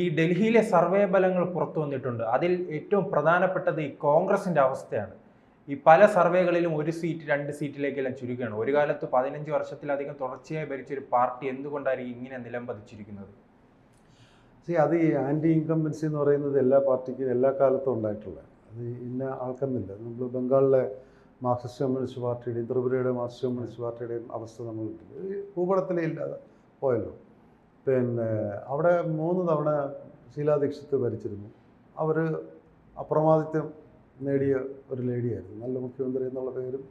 ഈ ഡൽഹിയിലെ സർവേ ഫലങ്ങൾ പുറത്തു വന്നിട്ടുണ്ട്. അതിൽ ഏറ്റവും പ്രധാനപ്പെട്ടത് ഈ കോൺഗ്രസിന്റെ അവസ്ഥയാണ്. ഈ പല സർവേകളിലും ഒരു സീറ്റ് രണ്ട് സീറ്റിലേക്കെല്ലാം ചുരുക്കുകയാണ് ഒരു കാലത്ത് പതിനഞ്ച് വർഷത്തിലധികം തുടർച്ചയായി ഭരിച്ചൊരു പാർട്ടി എന്തുകൊണ്ടായിരിക്കും ഇങ്ങനെ നിലംപതിച്ചിരിക്കുന്നത്? സി അത് ഈ ആന്റി ഇൻകംബൻസി എന്ന് പറയുന്നത് എല്ലാ പാർട്ടിക്കും എല്ലാ കാലത്തും ഉണ്ടായിട്ടുള്ള അത് ഇന്ന ആൾക്കെന്നില്ല നമ്മൾ ബംഗാളിലെ മാർക്സിസ്റ്റ് കമ്മ്യൂണിസ്റ്റ് പാർട്ടിയുടെയും ത്രിപുരയുടെ മാർക്സിസ്റ്റ് കമ്മ്യൂണിസ്റ്റ് പാർട്ടിയുടെയും അവസ്ഥ നമ്മൾ ഭൂപടത്തിലേ ഇല്ലാതെ പോയല്ലോ. പിന്നെ അവിടെ മൂന്ന് തവണ ശീലാദീക്ഷിത് ഭരിച്ചിരുന്നു. അവർ അപ്രമാദിത്യം നേടിയ ഒരു ലേഡിയായിരുന്നു നല്ല മുഖ്യമന്ത്രി എന്നുള്ള പേരും.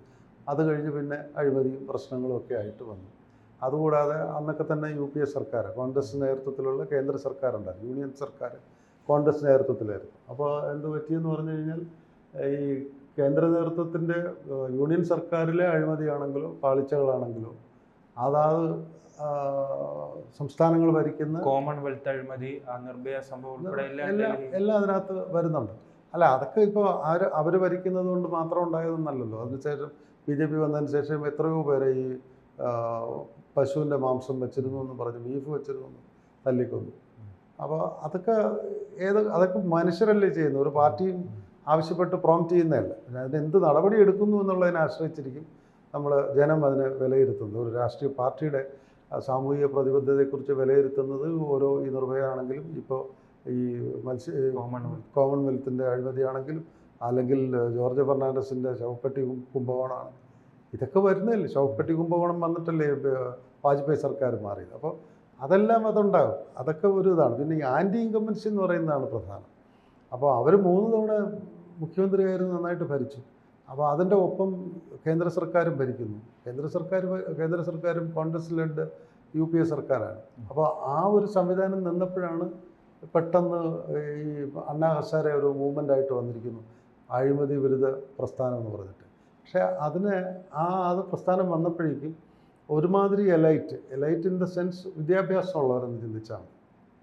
അത് കഴിഞ്ഞ് പിന്നെ അഴിമതിയും പ്രശ്നങ്ങളും ഒക്കെ ആയിട്ട് വന്നു. അതുകൂടാതെ അന്നൊക്കെ തന്നെ യു പി എ സർക്കാർ കോൺഗ്രസ് നേതൃത്വത്തിലുള്ള കേന്ദ്ര സർക്കാരുണ്ടായിരുന്നു യൂണിയൻ സർക്കാർ കോൺഗ്രസ് നേതൃത്വത്തിലായിരുന്നു. അപ്പോൾ എന്ത് പറ്റിയെന്ന് പറഞ്ഞു കഴിഞ്ഞാൽ ഈ കേന്ദ്ര നേതൃത്വത്തിന്റെ യൂണിയൻ സർക്കാരിലെ അഴിമതിയാണെങ്കിലോ പാളിച്ചകളാണെങ്കിലോ അതാത് സംസ്ഥാനങ്ങൾ ഭരിക്കുന്ന കോമൺവെൽത്ത് അഴിമതി നിർഭയ സംഭവം ഉൾപ്പെടെ എല്ലാം എല്ലാം അതിനകത്ത് വരുന്നുണ്ട്. അല്ല അതൊക്കെ ഇപ്പോൾ ആര് അവർ ഭരിക്കുന്നത് കൊണ്ട് മാത്രം ഉണ്ടായതെന്നല്ലല്ലോ അതിനുശേഷം ബി ജെ പി വന്നതിന് ശേഷം എത്രയോ പേരെ ഈ പശുവിന്റെ മാംസം വെച്ചിരുന്നു എന്ന് പറഞ്ഞ് ബീഫ് വെച്ചിരുന്നു എന്ന് തല്ലിക്കൊന്നു. അപ്പോൾ അതൊക്കെ ഏത് അതൊക്കെ മനുഷ്യരല്ലേ ചെയ്യുന്നത്? ഒരു പാർട്ടിയും ആവശ്യപ്പെട്ട് പ്രോംപ്റ്റ് ചെയ്യുന്നതല്ല. അതിന് എന്ത് നടപടി എടുക്കുന്നു എന്നുള്ളതിനെ ആശ്രയിച്ചിരിക്കും നമ്മൾ ജനം അതിനെ വിലയിരുത്തുന്നത്. ഒരു രാഷ്ട്രീയ പാർട്ടിയുടെ സാമൂഹിക പ്രതിബദ്ധതയെക്കുറിച്ച് വിലയിരുത്തുന്നത് ഓരോ ഈ നിർഭയാണെങ്കിലും ഇപ്പോൾ ഈ മത്സ്യ കോമൺവെൽത്തിന്റെ അഴിമതിയാണെങ്കിലും അല്ലെങ്കിൽ ജോർജ് ഫെർണാണ്ടസിന്റെ ശവപ്പെട്ടി കുംഭകോണമാണ്. ഇതൊക്കെ വരുന്നതല്ലേ. ശവപ്പെട്ടി കുംഭകോണം വന്നിട്ടല്ലേ വാജ്പേയി സർക്കാർ മാറിയത്. അപ്പോൾ അതെല്ലാം അതുണ്ടാകും. അതൊക്കെ ഒരു ഇതാണ്. പിന്നെ ഈ ആന്റി ഇൻകമ്പൻസി എന്ന് പറയുന്നതാണ് പ്രധാനം. അപ്പോൾ അവർ മൂന്ന് തവണ മുഖ്യമന്ത്രിയായിരുന്നു നന്നായിട്ട് ഭരിച്ചു. അപ്പോൾ അതിന്റെ ഒപ്പം കേന്ദ്ര സർക്കാരും ഭരിക്കുന്നു. കേന്ദ്ര സർക്കാർ കേന്ദ്ര സർക്കാരും Congress led U P A സർക്കാരാണ്. അപ്പോൾ ആ ഒരു സംവിധാനം നിന്നപ്പോഴാണ് പെട്ടെന്ന് ഈ അണ്ണാ ഹസാരെ ഒരു മൂവ്മെന്റ് ആയിട്ട് വന്നിരിക്കുന്നു. അഴിമതി വിരുദ്ധ പ്രസ്ഥാനം എന്ന് പറഞ്ഞിട്ട്. പക്ഷേ അതിന് ആ അത് പ്രസ്ഥാനം വന്നപ്പോഴേക്കും ഒരുമാതിരി elite elite in the sense വിദ്യാഭ്യാസമുള്ളവരെന്ന് ചിന്തിച്ചാണ്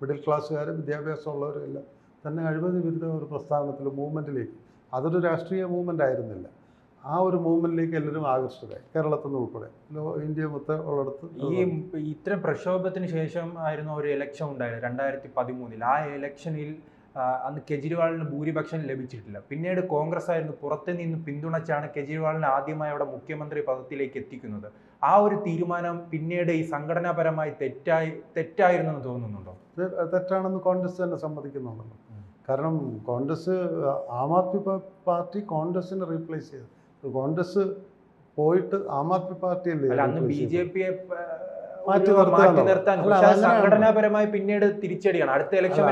മിഡിൽ ക്ലാസ്സുകാരും വിദ്യാഭ്യാസമുള്ളവരും എല്ലാം തന്നെ അഴിമതി വിരുദ്ധ ഒരു പ്രസ്ഥാനത്തിൽ മൂവ്മെന്റിലേക്ക് അതൊരു രാഷ്ട്രീയ മൂവ്മെന്റ് ആയിരുന്നില്ല. ആ ഒരു മൂവ്മെന്റിലേക്ക് എല്ലാവരും ആകർഷ്ടരായി കേരളത്തിൽ നിന്ന് ഉൾപ്പെടെ. ഇന്ത്യ മൊത്തം ഉള്ളിടത്ത് ഈ ഇത്തരം പ്രക്ഷോഭത്തിന് ശേഷം ആയിരുന്നു ഒരു ഇലക്ഷൻ ഉണ്ടായത് രണ്ടായിരത്തി പതിമൂന്നിൽ ആ ഇലക്ഷനിൽ അന്ന് കെജ്രിവാളിന് ഭൂരിപക്ഷം ലഭിച്ചിട്ടില്ല. പിന്നീട് കോൺഗ്രസ് ആയിരുന്നു പുറത്തു നിന്ന് പിന്തുണച്ചാണ് കെജ്രിവാളിനെ ആദ്യമായി അവിടെ മുഖ്യമന്ത്രി പദത്തിലേക്ക് എത്തിക്കുന്നത്. ആ ഒരു തീരുമാനം പിന്നീട് ഈ സംഘടനാപരമായി തെറ്റായി തെറ്റായിരുന്നു എന്ന് തോന്നുന്നുണ്ടോ? തെറ്റാണെന്ന് കോൺഗ്രസ് തന്നെ സമ്മതിക്കുന്നുണ്ടല്ലോ. കാരണം കോൺഗ്രസ് ആം ആദ്മി പാർട്ടി കോൺഗ്രസിനെ റീപ്ലേസ് ചെയ്തു. കോൺഗ്രസ് പോയിട്ട് ആം ആദ്മി പാർട്ടി അല്ലേ അന്ന് replace ബി ജെ പിയെ മാറ്റി? നിർത്താൻ? സംഘടനാപരമായി പിന്നീട് തിരിച്ചടിയാണ്. അടുത്ത ഇലക്ഷൻ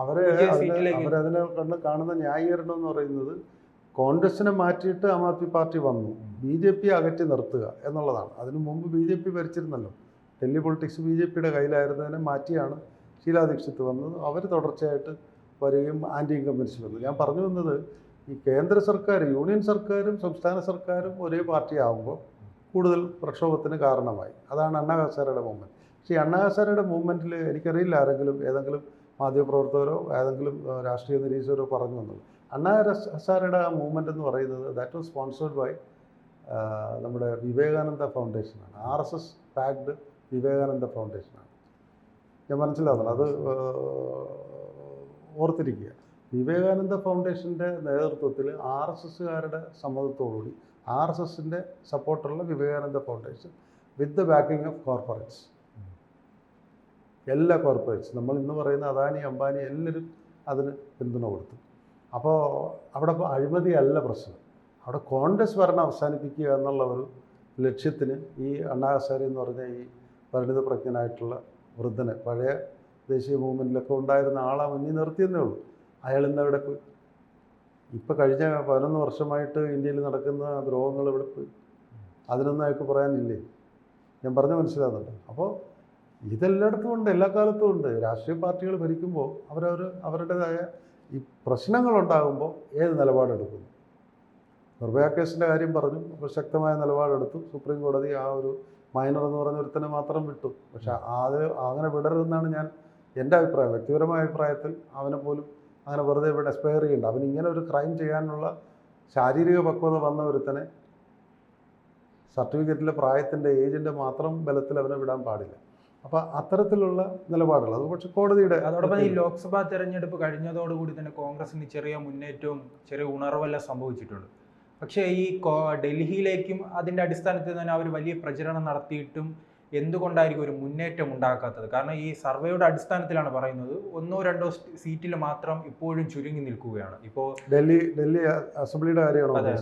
അവരെ അവരതിനെ കണ്ട് കാണുന്ന ന്യായീകരണം എന്ന് പറയുന്നത് കോൺഗ്രസിനെ മാറ്റിയിട്ട് ആം ആദ്മി പാർട്ടി വന്നു. ബി ജെ പി അകറ്റി നിർത്തുക എന്നുള്ളതാണ്. അതിനു മുമ്പ് ബി ജെ പി ഭരിച്ചിരുന്നല്ലോ. ഡൽഹി പൊളിറ്റിക്സ് ബി ജെ പിയുടെ കയ്യിലായിരുന്നതിനെ മാറ്റിയാണ് ഷീലാ ദീക്ഷിത് വന്നത്. അവർ തുടർച്ചയായിട്ട് വരികയും ആന്റി ഇൻകമ്പൻസി വന്നു. ഞാൻ പറഞ്ഞു വന്നത് ഈ കേന്ദ്ര സർക്കാർ യൂണിയൻ സർക്കാരും സംസ്ഥാന സർക്കാരും ഒരേ പാർട്ടി ആകുമ്പോൾ കൂടുതൽ പ്രക്ഷോഭത്തിന് കാരണമായി. അതാണ് അണ്ണാ ഹസാരയുടെ മൂവ്മെന്റ് പക്ഷേ അണ്ണാ ഹസാരയുടെ മൂവ്മെന്റിൽ എനിക്കറിയില്ല ആരെങ്കിലും ഏതെങ്കിലും മാധ്യമപ്രവർത്തകരോ ഏതെങ്കിലും രാഷ്ട്രീയ നിരീക്ഷകരോ പറഞ്ഞു എന്നുള്ളത് അണ്ണാ രസ്- ഹസാരയുടെ ആ മൂവ്മെന്റ് എന്ന് പറയുന്നത് ദാറ്റ് വാസ് സ്പോൺസേഡ് ബൈ നമ്മുടെ Vivekananda ഫൗണ്ടേഷനാണ് R S S packed Vivekananda ഫൗണ്ടേഷനാണ് ഞാൻ മനസ്സിലാവുന്നത് അത് ഓർത്തിരിക്കുക വിവേകാനന്ദ ഫൗണ്ടേഷന്റെ നേതൃത്വത്തിൽ ആർ എസ് എസ്സുകാരുടെ സമ്മതത്തോടുകൂടി ആർ എസ് എസിന്റെ സപ്പോർട്ടുള്ള Vivekananda foundation with the backing of corporates. എല്ലാ കോർപ്പറേറ്റ്സ് നമ്മൾ ഇന്ന് പറയുന്ന അദാനി അംബാനി എല്ലാവരും അതിന് പിന്തുണ കൊടുത്തു. അപ്പോൾ അവിടെ അഴിമതി അല്ല പ്രശ്നം. അവിടെ കോൺഗ്രസ് ഭരണം അവസാനിപ്പിക്കുക എന്നുള്ള ഒരു ലക്ഷ്യത്തിന് ഈ അണ്ണാഹസാരി എന്ന് പറഞ്ഞ ഈ പരിണിത പ്രജ്ഞനായിട്ടുള്ള വൃദ്ധനെ പഴയ ദേശീയ മൂവ്മെന്റിലൊക്കെ ഉണ്ടായിരുന്ന ആളെ മുന്നിൽ നിർത്തിയെന്നേ ഉള്ളൂ. അയാൾ ഇന്ന് എവിടെ പോയി? ഇപ്പം കഴിഞ്ഞ പതിനൊന്ന് വർഷമായിട്ട് ഇന്ത്യയിൽ നടക്കുന്ന ദ്രോഹങ്ങൾ ഇവിടെ പോയി? അതിനൊന്നും അയാൾക്ക് പറയാനില്ലേ? ഞാൻ പറഞ്ഞ മനസ്സിലാകുന്നുണ്ട് അപ്പോൾ ഇതെല്ലായിടത്തും ഉണ്ട് എല്ലാ കാലത്തും ഉണ്ട്. രാഷ്ട്രീയ പാർട്ടികൾ ഭരിക്കുമ്പോൾ അവരവർ അവരുടേതായ ഈ പ്രശ്നങ്ങളുണ്ടാകുമ്പോൾ ഏത് നിലപാടെടുക്കുന്നു നിർഭയ കേസിന്റെ കാര്യം പറഞ്ഞു അപ്പോൾ ശക്തമായ നിലപാടെടുത്തു സുപ്രീം കോടതി ആ ഒരു മൈനർ എന്ന് പറഞ്ഞ ഒരുത്തനെ മാത്രം വിട്ടു. പക്ഷെ അത് അങ്ങനെ വിടരുതെന്നാണ് ഞാൻ എന്റെ അഭിപ്രായം. വ്യക്തിപരമായ അഭിപ്രായത്തിൽ അവനെ പോലും അങ്ങനെ വെറുതെ ഇവിടെ എക്സ്പയർ ചെയ്യണ്ട. അവൻ ഇങ്ങനെ ഒരു ക്രൈം ചെയ്യാനുള്ള ശാരീരിക പക്വത വന്ന ഒരുത്തനെ സർട്ടിഫിക്കറ്റിലെ പ്രായത്തിന്റെ ഏജിന്റെ മാത്രം ബലത്തിൽ അവനെ വിടാൻ പാടില്ല. അപ്പോൾ അത്തരത്തിലുള്ള നിലപാടുകൾ. അത് പക്ഷേ കോടതിയുടെ അതോടൊപ്പം ഈ ലോക്സഭാ തെരഞ്ഞെടുപ്പ് കഴിഞ്ഞതോടുകൂടി തന്നെ കോൺഗ്രസിന് ചെറിയ മുന്നേറ്റവും ചെറിയ ഉണർവെല്ലാം സംഭവിച്ചിട്ടുണ്ട് പക്ഷേ ഈ ഡൽഹിയിലേക്കും അതിന്റെ അടിസ്ഥാനത്തിൽ തന്നെ അവർ വലിയ പ്രചരണം നടത്തിയിട്ടും എന്തുകൊണ്ടായിരിക്കും ഒരു മുന്നേറ്റം ഉണ്ടാക്കാത്തത് കാരണം ഈ സർവേയുടെ അടിസ്ഥാനത്തിലാണ് പറയുന്നത്. ഒന്നോ രണ്ടോ സീറ്റിൽ മാത്രം ഇപ്പോഴും ചുരുങ്ങി നിൽക്കുകയാണ്. ഇപ്പോൾ ഡൽഹി ഡൽഹി അസംബ്ലിയുടെ കാര്യമാണോ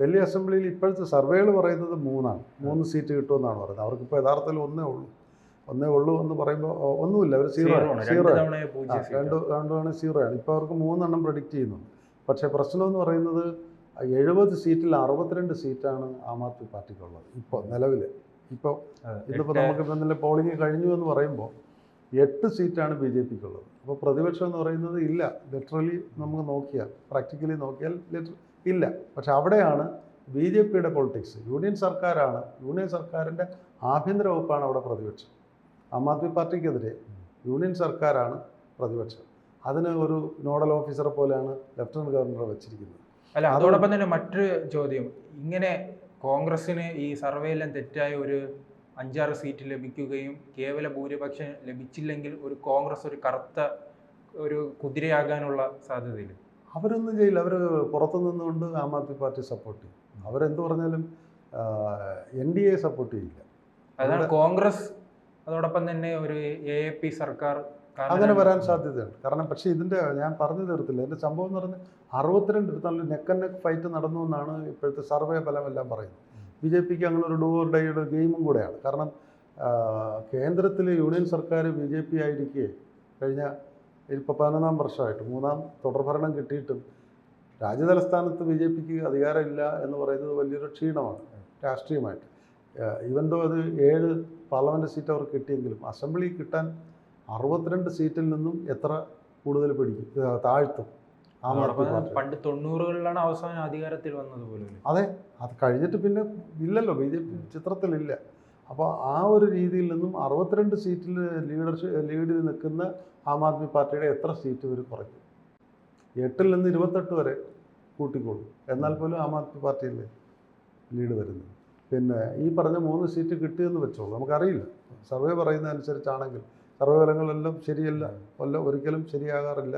ഡൽഹി അസംബ്ലിയിൽ ഇപ്പോഴത്തെ സർവേകൾ പറയുന്നത് മൂന്നാണ്. മൂന്ന് സീറ്റ് കിട്ടുമെന്നാണ് പറയുന്നത്. അവർക്കിപ്പോൾ യഥാർത്ഥത്തിൽ ഒന്നേ ഉള്ളൂ. ഒന്നേ ഉള്ളൂ എന്ന് പറയുമ്പോൾ ഒന്നുമില്ല. അവർ സീറോ സീറോ ആണ്. രണ്ട് സീറോ തവണ പൂജ്യം രണ്ട് സീറ്റ് സീറോ ആണ്. ഇപ്പോൾ അവർക്ക് മൂന്നെണ്ണം പ്രഡിക്റ്റ് ചെയ്യുന്നുണ്ട്. പക്ഷേ പ്രശ്നമെന്ന് പറയുന്നത് എഴുപത് സീറ്റിൽ അറുപത്തിരണ്ട് സീറ്റാണ് ആം ആദ്മി പാർട്ടിക്കുള്ളത്. ഇപ്പോൾ നിലവിൽ ഇപ്പോൾ ഇന്നിപ്പോൾ നമുക്ക് ഇപ്പം ഇന്നലെ പോളിംഗ് കഴിഞ്ഞു എന്ന് പറയുമ്പോൾ എട്ട് സീറ്റാണ് ബി ജെ പിക്കുള്ളത്. അപ്പോൾ പ്രതിപക്ഷം എന്ന് പറയുന്നത് ഇല്ല. ലിറ്ററലി നമുക്ക് നോക്കിയാൽ പ്രാക്ടിക്കലി നോക്കിയാൽ ലിറ്റർ ഇല്ല. പക്ഷെ അവിടെയാണ് ബി ജെ പിയുടെ പൊളിറ്റിക്സ് യൂണിയൻ സർക്കാരാണ് യൂണിയൻ സർക്കാരിന്റെ ആഭ്യന്തര വകുപ്പാണ് അവിടെ പ്രതിപക്ഷം. ആം ആദ്മി പാർട്ടിക്കെതിരെ യൂണിയൻ സർക്കാരാണ് പ്രതിപക്ഷം. അതിന് ഒരു നോഡൽ ഓഫീസറെ പോലെയാണ് ലഫ്റ്റനന്റ് ഗവർണറെ വെച്ചിരിക്കുന്നത്. അല്ല അതോടൊപ്പം തന്നെ മറ്റൊരു ചോദ്യം. ഇങ്ങനെ കോൺഗ്രസിന് ഈ സർവേയെല്ലാം തെറ്റായ ഒരു അഞ്ചാറ് സീറ്റ് ലഭിക്കുകയും കേവല ഭൂരിപക്ഷം ലഭിച്ചില്ലെങ്കിൽ ഒരു കോൺഗ്രസ് ഒരു കറുത്ത ഒരു കുതിരയാകാനുള്ള സാധ്യതയില്ല. അവരൊന്നും ചെയ്യില്ല. അവർ പുറത്തു നിന്നുകൊണ്ട് ആം ആദ്മി പാർട്ടി സപ്പോർട്ട് ചെയ്യും. അവരെന്ത് പറഞ്ഞാലും എൻ ഡി എ സപ്പോർട്ട് ചെയ്യില്ല. അതാണ് കോൺഗ്രസ് അതോടൊപ്പം തന്നെ ഒരു എ എ പി സർക്കാർ അങ്ങനെ വരാൻ സാധ്യതയുണ്ട്. കാരണം പക്ഷേ ഇതിന്റെ ഞാൻ പറഞ്ഞു തീർത്തില്ല. എന്റെ സംഭവം എന്ന് പറഞ്ഞാൽ അറുപത്തിരണ്ട് നല്ല നെക്ക് ആൻഡ് നെക്ക് ഫൈറ്റ് നടന്നു എന്നാണ് ഇപ്പോഴത്തെ സർവേ ഫലമെല്ലാം പറയുന്നത്. ബി ജെ പിക്ക് അങ്ങനെ ഒരു ഡൂവർ ഡേയുടെ ഗെയിമും കൂടെയാണ്. കാരണം കേന്ദ്രത്തിലെ യൂണിയൻ സർക്കാർ ബി ജെ പി ആയിരിക്കെ കഴിഞ്ഞ ഇപ്പോൾ പതിനൊന്നാം വർഷമായിട്ട് മൂന്നാം തുടർഭരണം കിട്ടിയിട്ടും രാജ്യതലസ്ഥാനത്ത് ബി ജെ പിക്ക് അധികാരമില്ല എന്ന് പറയുന്നത് വലിയൊരു ക്ഷീണമാണ് രാഷ്ട്രീയമായിട്ട്. ഇവന്റെ അത് ഏഴ് പാർലമെന്റ് സീറ്റ് അവർക്ക് കിട്ടിയെങ്കിലും അസംബ്ലി കിട്ടാൻ അറുപത്തിരണ്ട് സീറ്റിൽ നിന്നും എത്ര കൂടുതൽ പിടിക്കും? താഴ്ത്തും. ആം പണ്ട് തൊണ്ണൂറുകളിലാണ് അവസാനം അധികാരത്തിൽ വന്നത് പോലും അതെ. അത് കഴിഞ്ഞിട്ട് പിന്നെ ഇല്ലല്ലോ. ബി ജെ പി ചിത്രത്തിലില്ല. അപ്പോൾ ആ ഒരു രീതിയിൽ നിന്നും അറുപത്തിരണ്ട് സീറ്റിൽ ലീഡർഷിപ്പ് ലീഡിൽ നിൽക്കുന്ന ആം ആദ്മി പാർട്ടിയുടെ എത്ര സീറ്റ് ഇവർ കുറയ്ക്കും? എട്ടിൽ നിന്ന് ഇരുപത്തെട്ട് വരെ കൂട്ടിക്കോളും എന്നാൽ പോലും ആം ആദ്മി പാർട്ടിയിൽ ലീഡ് വരുന്നത്? പിന്നെ ഈ പറഞ്ഞ മൂന്ന് സീറ്റ് കിട്ടിയെന്ന് വെച്ചോളൂ. നമുക്കറിയില്ല. സർവേ പറയുന്ന അനുസരിച്ചാണെങ്കിൽ സർവേ ഫലങ്ങളെല്ലാം ശരിയല്ല വല്ല ഒരിക്കലും ശരിയാകാറില്ല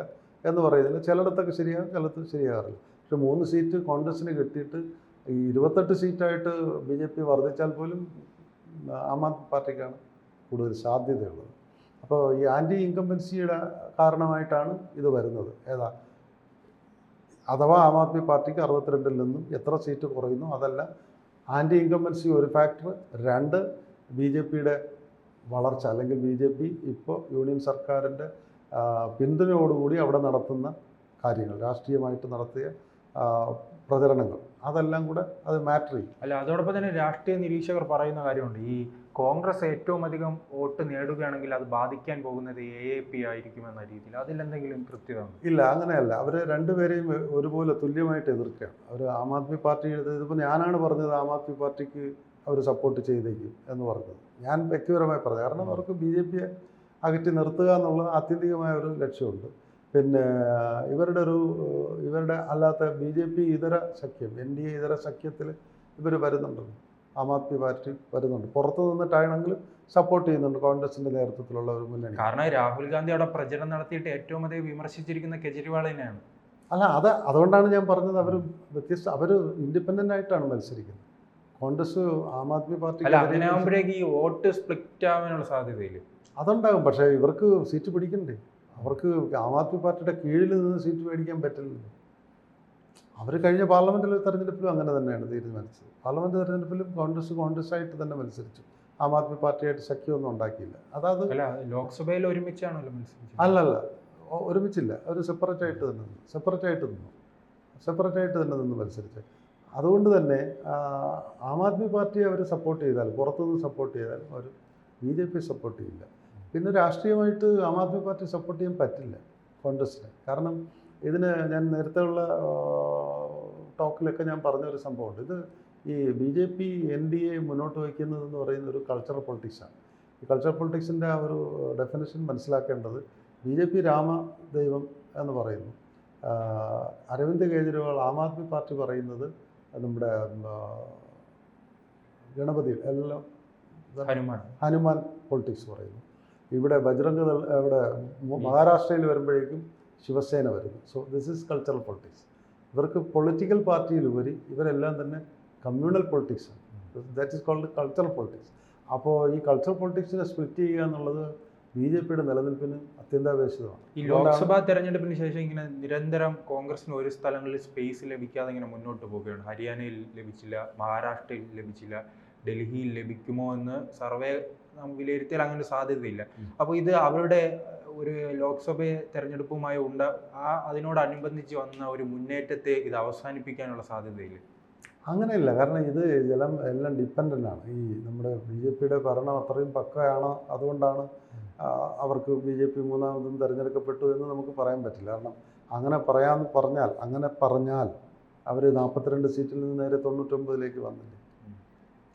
എന്ന് പറയുന്നില്ല. ചിലയിടത്തൊക്കെ ശരിയാകും ചിലത്ത് ശരിയാകാറില്ല. പക്ഷെ മൂന്ന് സീറ്റ് കോൺഗ്രസ്സിന് കിട്ടിയിട്ട് ഈ ഇരുപത്തെട്ട് സീറ്റായിട്ട് ബി ജെ പി വർദ്ധിച്ചാൽ പോലും ആം ആദ്മി പാർട്ടിക്കാണ് കൂടുതൽ സാധ്യതയുള്ളത്. അപ്പോൾ ഈ ആന്റി ഇൻകംബൻസിയുടെ കാരണമായിട്ടാണ് ഇത് വരുന്നത്. ഏതാ? അഥവാ ആം ആദ്മി പാർട്ടിക്ക് അറുപത്തിരണ്ടിൽ നിന്നും എത്ര സീറ്റ് കുറയുന്നു അതല്ല ആന്റി ഇൻകംബൻസി ഒരു ഫാക്ടർ രണ്ട് ബി ജെ പിയുടെ വളർച്ച അല്ലെങ്കിൽ ബി ജെ പി ഇപ്പോൾ യൂണിയൻ സർക്കാരിന്റെ പിന്തുണയോടുകൂടി അവിടെ നടത്തുന്ന കാര്യങ്ങൾ രാഷ്ട്രീയമായിട്ട് നടത്തിയ പ്രചരണങ്ങൾ. അതെല്ലാം കൂടെ അത് മാറ്റർ ചെയ്യും. അല്ല അതോടൊപ്പം തന്നെ രാഷ്ട്രീയ നിരീക്ഷകർ പറയുന്ന കാര്യമുണ്ട്. ഈ കോൺഗ്രസ് ഏറ്റവും അധികം വോട്ട് നേടുകയാണെങ്കിൽ അത് ബാധിക്കാൻ പോകുന്നത് എ എ പി ആയിരിക്കും എന്ന രീതിയിൽ അതിലെന്തെങ്കിലും കൃത്യത? ഇല്ല അങ്ങനെയല്ല. അവർ രണ്ടുപേരെയും ഒരുപോലെ തുല്യമായിട്ട് എതിർക്കുകയാണ്. അവർ ആം ആദ്മി പാർട്ടി ഇതിപ്പോൾ ഞാനാണ് പറഞ്ഞത് ആം ആദ്മി പാർട്ടിക്ക് അവർ സപ്പോർട്ട് ചെയ്തേക്കും എന്ന് പറഞ്ഞത്. ഞാൻ വ്യക്തിപരമായി പറഞ്ഞു. കാരണം അവർക്ക് ബി ജെ പിയെ അകറ്റി നിർത്തുക എന്നുള്ള ആത്യന്തികമായ ഒരു ലക്ഷ്യമുണ്ട്. പിന്നെ ഇവരുടെ ഒരു ഇവരുടെ അല്ലാത്ത ബി ജെ പി ഇതര സഖ്യം എൻ ഡി എ ഇതര സഖ്യത്തിൽ ഇവർ വരുന്നുണ്ടല്ലോ ആം ആദ്മി പാർട്ടി വരുന്നുണ്ട്. പുറത്തു നിന്നിട്ടാണെങ്കിലും സപ്പോർട്ട് ചെയ്യുന്നുണ്ട് കോൺഗ്രസിന്റെ നേതൃത്വത്തിലുള്ള ഒരു മുന്നണി. കാരണം രാഹുൽ ഗാന്ധി അവിടെ പ്രചരണം നടത്തിയിട്ട് ഏറ്റവും അധികം വിമർശിച്ചിരിക്കുന്ന കെജ്രിവാളിനെയാണ്. അല്ല അത് അതുകൊണ്ടാണ് ഞാൻ പറഞ്ഞത് അവർ വ്യത്യസ്ത അവർ ഇൻഡിപെൻഡന്റ് ആയിട്ടാണ് മത്സരിക്കുന്നത്. കോൺഗ്രസ് ആം ആദ്മി പാർട്ടി അല്ല അങ്ങനെ ആകുമ്പോഴേക്ക് ഈ വോട്ട് സ്പ്ലിറ്റ് ആവാനുള്ള സാധ്യതയില്ല? അതുണ്ടാകും. പക്ഷേ ഇവർക്ക് സീറ്റ് പിടിക്കണ്ടേ? അവർക്ക് ആം ആദ്മി പാർട്ടിയുടെ കീഴിൽ നിന്ന് സീറ്റ് മേടിക്കാൻ പറ്റില്ലല്ലോ. അവർ കഴിഞ്ഞ പാർലമെന്റിലെ തെരഞ്ഞെടുപ്പിലും അങ്ങനെ തന്നെയാണ് തീരുമാനിച്ചത്. പാർലമെന്റ് തെരഞ്ഞെടുപ്പിലും കോൺഗ്രസ് കോൺഗ്രസ് ആയിട്ട് തന്നെ മത്സരിച്ചു. ആം ആദ്മി പാർട്ടിയായിട്ട് സഖ്യമൊന്നും ഉണ്ടാക്കിയില്ല. അതായത് ലോക്സഭയിൽ ഒരുമിച്ചാണല്ലോ മത്സരിച്ചത്. അല്ലല്ല ഒരുമിച്ചില്ല. അവർ സെപ്പറേറ്റ് ആയിട്ട് തന്നെ നിന്നു. സെപ്പറേറ്റ് ആയിട്ട് നിന്നു. സെപ്പറേറ്റ് ആയിട്ട് തന്നെ നിന്ന് മത്സരിച്ച് അതുകൊണ്ട് തന്നെ ആം ആദ്മി പാർട്ടി അവർ സപ്പോർട്ട് ചെയ്താൽ പുറത്തുനിന്ന് സപ്പോർട്ട് ചെയ്താൽ അവർ ബി ജെ പി സപ്പോർട്ട് ചെയ്യില്ല. പിന്നെ രാഷ്ട്രീയമായിട്ട് ആം ആദ്മി പാർട്ടി സപ്പോർട്ട് ചെയ്യാൻ പറ്റില്ല കോൺഗ്രസിന് കാരണം ഇതിന് ഞാൻ നേരത്തെ ഉള്ള ടോക്കിലൊക്കെ ഞാൻ പറഞ്ഞൊരു സംഭവമുണ്ട്. ഇത് ഈ B J P N D A മുന്നോട്ട് വയ്ക്കുന്നതെന്ന് പറയുന്ന ഒരു കൾച്ചറൽ പൊളിറ്റിക്സാണ് ഈ കൾച്ചറൽ പൊളിറ്റിക്സിന്റെ ആ ഒരു ഡെഫിനേഷൻ മനസ്സിലാക്കേണ്ടത് ബി ജെ പി രാമദൈവം എന്ന് പറയുന്നു. അരവിന്ദ് കെജ്രിവാൾ ആം ആദ്മി പാർട്ടി പറയുന്നത് നമ്മുടെ ഗണപതി എല്ലാം ഹനുമാൻ. ഹനുമാൻ പൊളിറ്റിക്സ് പറയുന്നു. ഇവിടെ ബജ്രംഗ് ഇവിടെ മഹാരാഷ്ട്രയിൽ വരുമ്പോഴേക്കും ശിവസേന വരുന്നു. So this is cultural politics ഇവർക്ക് പൊളിറ്റിക്കൽ പാർട്ടിയിലുപരി ഇവരെല്ലാം തന്നെ communal പൊളിറ്റിക്സാണ് that is called cultural politics അപ്പോൾ ഈ കൾച്ചറൽ പൊളിറ്റിക്സിനെ സ്പ്ലിറ്റ് ചെയ്യുക എന്നുള്ളത് ബി ജെ പിയുടെ നിലനിൽപ്പിന് അത്യന്താപേക്ഷിതമാണ്. ഈ ലോക്സഭാ തെരഞ്ഞെടുപ്പിന് ശേഷം ഇങ്ങനെ നിരന്തരം കോൺഗ്രസിന് ഒരു സ്ഥലങ്ങളിൽ സ്പേസ് ലഭിക്കാതെ ഇങ്ങനെ മുന്നോട്ട് പോവുകയാണ്. ഹരിയാനയിൽ ലഭിച്ചില്ല മഹാരാഷ്ട്രയിൽ ലഭിച്ചില്ല ഡൽഹിയിൽ ലഭിക്കുമോ എന്ന് സർവേ വിലയിരുത്തിയാൽ അങ്ങനെ ഒരു സാധ്യതയില്ല. അപ്പൊ അപ്പോൾ ഇത് അവരുടെ ഒരു ലോക്സഭ തെരഞ്ഞെടുപ്പുമായി ഉണ്ട ആ അതിനോടനുബന്ധിച്ച് വന്ന ഒരു മുന്നേറ്റത്തെ ഇത് അവസാനിപ്പിക്കാനുള്ള സാധ്യതയില്ല? അങ്ങനെയല്ല. കാരണം ഇത് ജലം എല്ലാം ഡിപ്പെൻഡന്റ് ആണ്. ഈ നമ്മുടെ ബി ജെ പിയുടെ ഭരണം അത്രയും പക്കയാണ്. അതുകൊണ്ടാണ് അവർക്ക് ബി ജെ പി മൂന്നാമതും തിരഞ്ഞെടുക്കപ്പെട്ടു എന്ന് നമുക്ക് പറയാൻ പറ്റില്ല. കാരണം അങ്ങനെ പറയാമെന്ന് പറഞ്ഞാൽ അങ്ങനെ പറഞ്ഞാൽ അവർ നാൽപ്പത്തിരണ്ട് സീറ്റിൽ നിന്ന് നേരെ തൊണ്ണൂറ്റൊമ്പതിലേക്ക് വന്നില്ലേ.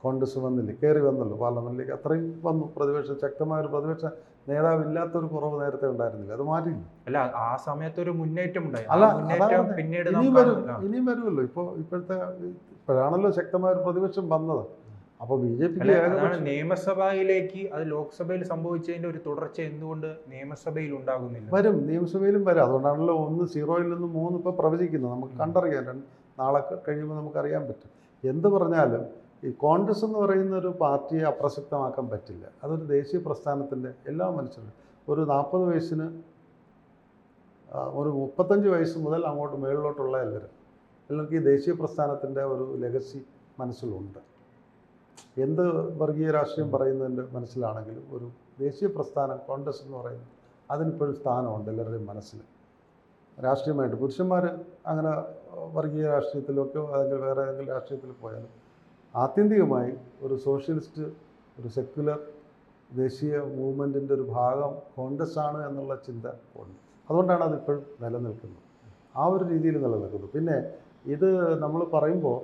കോൺഗ്രസ് വന്നില്ലേ? കയറി വന്നല്ലോ പാർലമെന്റിലേക്ക് അത്രയും വന്നു. പ്രതിപക്ഷം ശക്തമായ ഒരു പ്രതിപക്ഷ നേതാവില്ലാത്തൊരു കുറവ് നേരത്തെ ഉണ്ടായിരുന്നില്ല. അത് മാറ്റിയില്ല. അല്ല ആ സമയത്ത് ഒരു മുന്നേറ്റം ഉണ്ടായി. അല്ല, പിന്നീട് ഇനിയും വരും. ഇനിയും വരുമല്ലോ. ഇപ്പോൾ ഇപ്പോഴത്തെ ഇപ്പോഴാണല്ലോ ശക്തമായ ഒരു പ്രതിപക്ഷം വന്നത്. അപ്പോൾ ബി ജെ പി നിയമസഭയിലേക്ക് അത് ലോക്സഭയിൽ സംഭവിച്ചതിന്റെ ഒരു തുടർച്ച എന്തുകൊണ്ട് നിയമസഭയിൽ ഉണ്ടാകുന്നില്ല? വരും നിയമസഭയിലും വരും. അതുകൊണ്ടാണല്ലോ ഒന്ന് സീറോയിൽ നിന്ന് മൂന്ന് ഇപ്പോൾ പ്രവചിക്കുന്നത്. നമുക്ക്. കണ്ടറിയാം. നാളെ കഴിയുമ്പോൾ നമുക്കറിയാൻ പറ്റും. എന്ത് പറഞ്ഞാലും ഈ കോൺഗ്രസ് എന്ന് പറയുന്ന ഒരു പാർട്ടിയെ അപ്രസക്തമാക്കാൻ പറ്റില്ല. അതൊരു ദേശീയ പ്രസ്ഥാനത്തിന്റെ എല്ലാ മനുഷ്യരും ഒരു നാൽപ്പത് വയസ്സിന് ഒരു മുപ്പത്തഞ്ച് വയസ്സ് മുതൽ അങ്ങോട്ട് മേളിലോട്ടുള്ള എല്ലാവരും. എല്ലാവർക്കും ഈ ദേശീയ പ്രസ്ഥാനത്തിന്റെ ഒരു ലെഗസി മനസ്സിലുണ്ട്. എന്ത് വർഗീയ രാഷ്ട്രീയം പറയുന്നതിന്റെ മനസ്സിലാണെങ്കിലും ഒരു ദേശീയ പ്രസ്ഥാനം കോൺഗ്രസ് എന്ന് പറയുന്നത് അതിനിപ്പോഴും സ്ഥാനമുണ്ട് എല്ലാവരുടെയും മനസ്സിൽ. രാഷ്ട്രീയമായിട്ട് പുരുഷന്മാർ അങ്ങനെ വർഗീയ രാഷ്ട്രീയത്തിലൊക്കെ അല്ലെങ്കിൽ വേറെ ഏതെങ്കിലും രാഷ്ട്രീയത്തിൽ പോയാലും ആത്യന്തികമായി ഒരു സോഷ്യലിസ്റ്റ് ഒരു സെക്യുലർ ദേശീയ മൂവ്മെന്റിന്റെ ഒരു ഭാഗം കോൺഗ്രസ് ആണ് എന്നുള്ള ചിന്ത ഉണ്ട്. അതുകൊണ്ടാണ് അതിപ്പോഴും നിലനിൽക്കുന്നത്. ആ ഒരു രീതിയിൽ നിലനിൽക്കുന്നു പിന്നെ ഇത് നമ്മൾ പറയുമ്പോൾ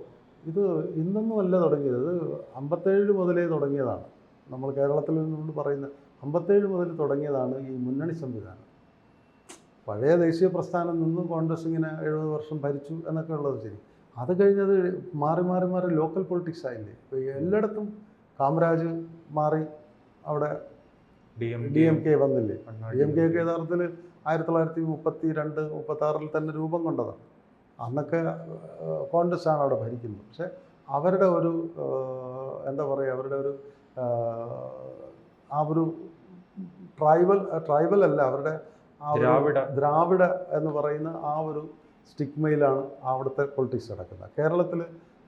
ഇത് ഇന്നൊന്നും അല്ല തുടങ്ങിയത്. ഇത് അമ്പത്തേഴ് മുതലേ തുടങ്ങിയതാണ്. നമ്മൾ കേരളത്തിൽ നിന്നുകൊണ്ട് പറയുന്ന അമ്പത്തേഴ് മുതൽ തുടങ്ങിയതാണ് ഈ മുന്നണി സംവിധാനം. പഴയ ദേശീയ പ്രസ്ഥാനം നിന്നും കോൺഗ്രസ് ഇങ്ങനെ എഴുപത് വർഷം ഭരിച്ചു എന്നൊക്കെ ഉള്ളത് ശരി. അത് കഴിഞ്ഞത് മാറി മാറി മാറി ലോക്കൽ പൊളിറ്റിക്സ് ആയില്ലേ? ഇപ്പോൾ എല്ലായിടത്തും കാമരാജ് മാറി അവിടെ D M D M K വന്നില്ലേ? ഡി എം കെ ഒക്കെ യഥാർത്ഥത്തിൽ ആയിരത്തി തൊള്ളായിരത്തി മുപ്പത്തി രണ്ട് മുപ്പത്തി ആറിൽ തന്നെ രൂപം കൊണ്ടതാണ്. അന്നൊക്കെ കോൺഗ്രസ് ആണ് അവിടെ ഭരിക്കുന്നത്. പക്ഷെ അവരുടെ ഒരു എന്താ പറയുക അവരുടെ ഒരു ആ ഒരു ട്രൈബൽ ട്രൈബൽ അല്ല അവരുടെ ദ്രാവിഡ. ദ്രാവിഡ എന്ന് പറയുന്ന ആ ഒരു സ്റ്റിഗ്മയിലാണ് അവിടുത്തെ പൊളിറ്റിക്സ് നടക്കുന്നത്. കേരളത്തിൽ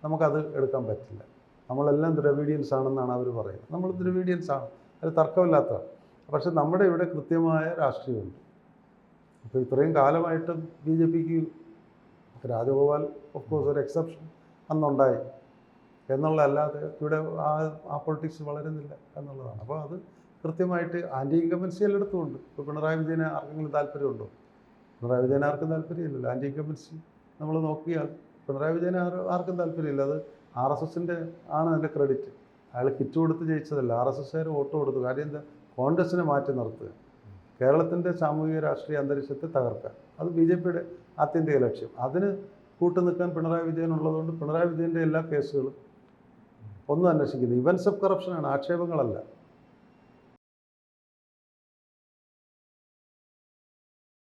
നമുക്കത് എടുക്കാൻ പറ്റില്ല. നമ്മളെല്ലാം ദ്രവീഡിയൻസ് ആണെന്നാണ് അവർ പറയുന്നത്. നമ്മൾ ദ്രവീഡിയൻസ് ആണ്. അത് തർക്കമില്ലാത്തതാണ് പക്ഷെ നമ്മുടെ ഇവിടെ കൃത്യമായ രാഷ്ട്രീയമുണ്ട്. അപ്പോൾ ഇത്രയും കാലമായിട്ട് ബി ജെ പിക്ക് രാജഗോപാൽ ഓഫ് കോഴ്സ് ഒരു എക്സെപ്ഷൻ അന്നുണ്ടായി. എന്നുള്ളതല്ലാതെ ഇവിടെ ആ ആ പൊളിറ്റിക്സ് വളരുന്നില്ല എന്നുള്ളതാണ്. അപ്പോൾ അത് കൃത്യമായിട്ട് ആന്റി ഇൻകമ്പൻസി എല്ലായിടത്തും ഉണ്ട് ഇപ്പോൾ പിണറായി വിജയന് ആർക്കെങ്കിലും താല്പര്യമുണ്ടോ? പിണറായി വിജയൻ ആർക്കും താല്പര്യമില്ലല്ലോ. ആന്റി ഇൻകമ്പൻസി നമ്മൾ നോക്കിയാൽ പിണറായി വിജയൻ ആർ ആർക്കും താല്പര്യമില്ല. അത് ആർ എസ് എസിന്റെ ആണ് അതിന്റെ ക്രെഡിറ്റ് അയാൾ കിറ്റ് കൊടുത്ത് ജയിച്ചതല്ല. ആർ എസ് എസ്സുകാർ വോട്ട് കൊടുത്തു. കാര്യം എന്താ? കോൺഗ്രസിനെ മാറ്റി നിർത്തുക. കേരളത്തിന്റെ സാമൂഹിക രാഷ്ട്രീയ അന്തരീക്ഷത്തെ തകർക്കുക. അത് ബി ജെ പിയുടെ ആത്യന്തിക ലക്ഷ്യം. അതിന് കൂട്ടു നിൽക്കാൻ പിണറായി വിജയൻ ഉള്ളതുകൊണ്ട് പിണറായി വിജയന്റെ എല്ലാ കേസുകളും ഒന്നും അന്വേഷിക്കുന്നത് ഇവൻസ് ഓഫ് കറപ്ഷനാണ് ആക്ഷേപങ്ങളല്ല.